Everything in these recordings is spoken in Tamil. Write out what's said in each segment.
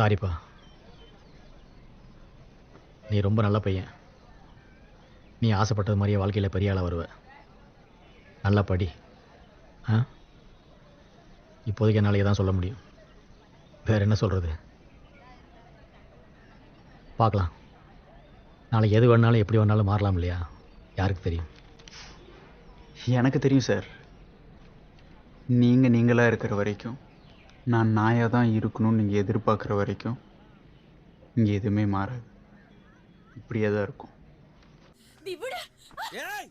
சாரிப்பா நீ ரொம்ப நல்ல பையன். நீ ஆசைப்பட்டது மாதிரியே வாழ்க்கையில் பெரிய ஆளாக வருவ. நல்லா படி. ஆ? இப்போதைக்கு என்னால் தான் சொல்ல முடியும். வேறு என்ன சொல்கிறது பார்க்கலாம். நாளைக்கு எது வேணாலும் எப்படி வேணாலும் மாறலாம் இல்லையா? யாருக்கு தெரியும்? எனக்கு தெரியும் சார். நீங்கள் நீங்களாக இருக்கிற வரைக்கும் நான் நாயாக தான் இருக்கணும்னு நீங்கள் எதிர்பார்க்குற வரைக்கும் இங்கே எதுவுமே மாறாது. இப்படியே தான் இருக்கும். நீ விடு. ஏய்!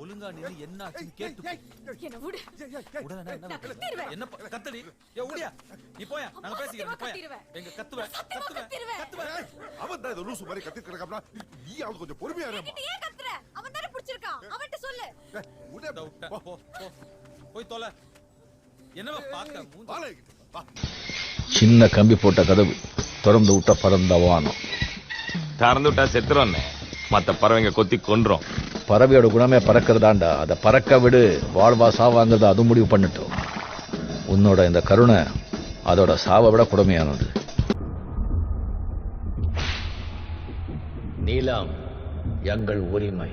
ஒழுங்கா நின்னு என்ன ஆச்சுன்னு கேட்டு. என்ன விடு. உடனே என்ன. என்ன கத்தடி. ஏ ஓடியா நீ போயா? நாங்க பேசிக்கிறோம் போயா? கத்திருவேன். எங்க கத்துவேன் சத்தியமா கத்துவேன் கத்திருவேன். அவன் தான் லூசு மாதிரி கத்தி நீ அவன் கொஞ்சம் பொறுமையா இருமா நீ ஏன் கத்துற? அவன் தானே பிடிச்சிருக்கான். சொல்லு. போ போ. போய் தொலை. என்னவா மூஞ்சி. வா. சின்ன கம்பி போட்ட கதவு. திறந்து விட்ட பறந்த வானம். திறந்து விட்டா செத்துறோன்னு மத்த பறவைங்க கொத்தி கொன்றோம். பறவையோட குணமே பறக்கிறதாண்டா அதை பறக்க விடு. வாழ்வா சாவாங்கிறத அது முடிவு பண்ணட்டும். உன்னோட இந்த கருணை அதோட சாவை விட கொடுமையானது. நீலம் எங்கள் உரிமை.